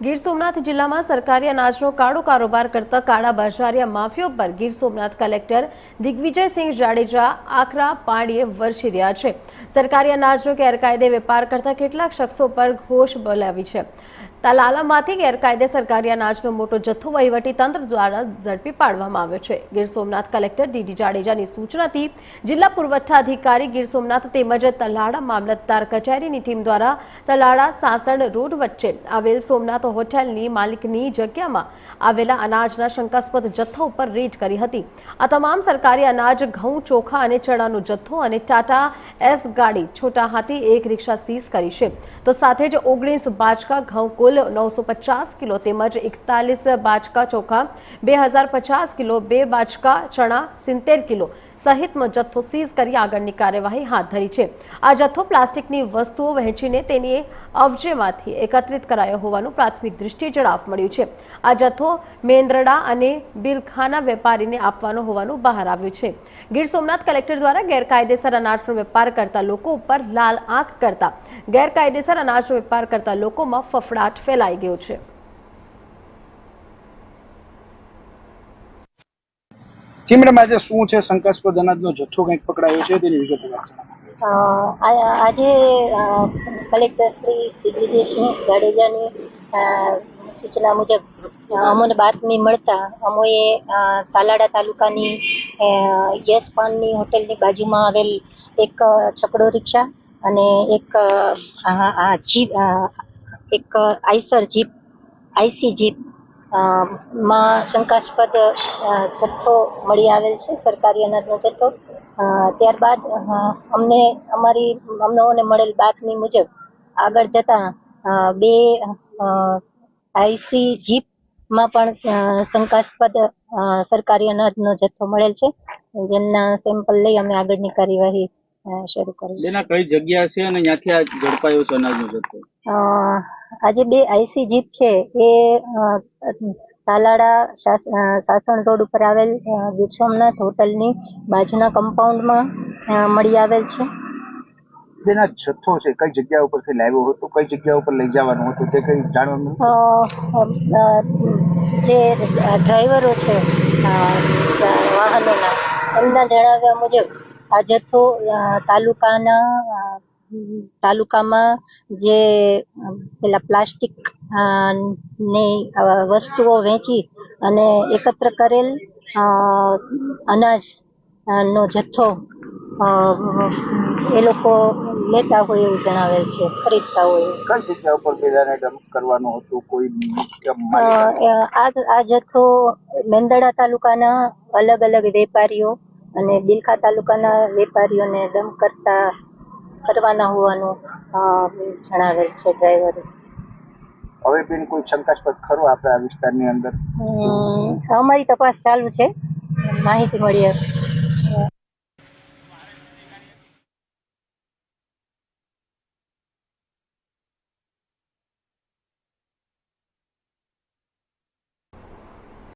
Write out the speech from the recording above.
ગીર સોમનાથ જિલ્લામાં સરકારી અનાજનો કાળો કારોબાર કરતા કાળા બજારિયા માફિયો પર ગીર સોમનાથ કલેક્ટર દિગ્વિજયસિંહ જાડેજા આખરા પાણીએ વરસી રહ્યા છે. સરકારી અનાજનો ગેરકાયદે વેપાર કરતા કેટલાક શખ્સો પર ઘોષ બોલાવી છે. તાલાલામાંથી ગેરકાયદે સરકારી અનાજનો મોટો જથ્થો વહીવટી તંત્ર દ્વારા ઝડપી પાડવામાં આવ્યો છે. ગીર સોમનાથ કલેક્ટર ડીડી જાડેજાની સૂચનાથી જિલ્લા પુરવઠા અધિકારી ગીર સોમનાથ તેમજ તલાળા મામલતદાર કચેરીની ટીમ દ્વારા તલાળા સાસણ રોડ વચ્ચે આવેલ સોમનાથ હોટેલની માલિકની જગ્યામાં આવેલા અનાજના શંકાસ્પદ જથ્થા ઉપર રેડ કરી હતી. આ તમામ સરકારી અનાજ, ઘઉં, ચોખા અને ચણાનો જથ્થો અને ટાટા એસ ગાડી છોટા હાથી એક રિક્ષા સીઝ કરી છે. તો સાથે જ ઓગણીસ બાચકા ઘઉં કુલ નવસો પચાસ કિલો તેમજ એકતાલીસ બાચકા ચોખા, બે હજાર પચાસ કિલો બે બાચકા ચણા, સિત્તેર કિલો સહિતનો જથ્થો સીઝ કરી આગળની કાર્યવાહી હાથ ધરી છે. આ જથ્થો પ્લાસ્ટિકની વસ્તુઓ વહેંચીને તેની અવજેમાંથી એકત્રિત કરાયો હોવાનું પ્રાથમિક દ્રષ્ટિએ જણાવ મળ્યું છે. આ જથ્થો મેંદરડા અને બિલખાના વેપારીને આપવાનો હોવાનું બહાર આવ્યું છે. ગીર સોમનાથ કલેક્ટર દ્વારા ગેરકાયદેસર અનાજનો વેપાર કરતા લોકો ઉપર લાલ આંખ કરતા ગેરકાયદેસર અનાજનો વેપાર કરતા લોકોમાં ફફડાટ ફેલાઈ ગયો છે. જી મેડમ, આજે શું છે? શંકાસ્પદ અનાજનો જથ્થો કંઈક પકડાયો છે? તેની વિગત આજે કલેક્ટર શ્રી દિગ્વિજયસિંહ જાડેજાની સૂચના મુજબ અમોને બાતમી મળતા અમોએ તાલાડા તાલુકાની યસ પાનની હોટેલની બાજુમાં આવેલ એક છકડો રિક્ષા અને એક જીપ એક આઈસર જીપ, આઈસી જીપ માં શંકાસ્પદ જથ્થો મળી આવેલ છે, સરકારી અનાજનો જથ્થો. ત્યારબાદ અમને, અમારી, અમને મળેલ બાતમી મુજબ આગળ જતા બે આઈસી જીપમાં પણ શંકાસ્પદ સરકારી અનાજનો જથ્થો મળેલ છે. જેમના સેમ્પલ લઈ અમે આગળની કાર્યવાહી શરૂ કરી છે. બેના કઈ જગ્યા છે અને ત્યાંથી આ ઝડપાયો છે અનાજનો જથ્થો? આજે બે આઈસી જીપ છે. એ તાલાડા સાસ- સાસણ રોડ ઉપર આવેલ ગીર સોમનાથ હોટલની બાજુના કમ્પાઉન્ડમાં મળી આવેલ છે. જેના જથ્થો છે કઈ જગ્યા ઉપરથી લાવ્યો હતો કઈ જગ્યા ઉપર લઈ જવાનું હતું તે કઈ જાણવા મળ્યું? અ, અ, જે ડ્રાઈવરો છે વાહનોના એમના જણાવ્યા મુજબ આ જથ્થો તાલુકાના તાલુકામાં જે પેલા પ્લાસ્ટિક ને વસ્તુઓ વેચી અને એકત્ર કરેલ અનાજ નો જથ્થો એ લોકો લેતા હોય એવું જણાવેલ છે ખરીદતા હોય. કઈ જગ્યા ઉપર બેદાને ડમ્પ કરવાનું હતું? કોઈ મુખ્ય અ, માલિક આ આ જથ્થો મેંદડા તાલુકાના અલગ અલગ વેપારીઓ અને બિલખા તાલુકાના વેપારીઓને દમ કરતા કરવાના હોવાનું જણાવેલ છે ડ્રાઈવરે. હવે બેન કોઈ શંકાસ્પદ ખરો આપણા વિસ્તારની અંદર? અમ, અમારી તપાસ ચાલુ છે. માહિતી મળી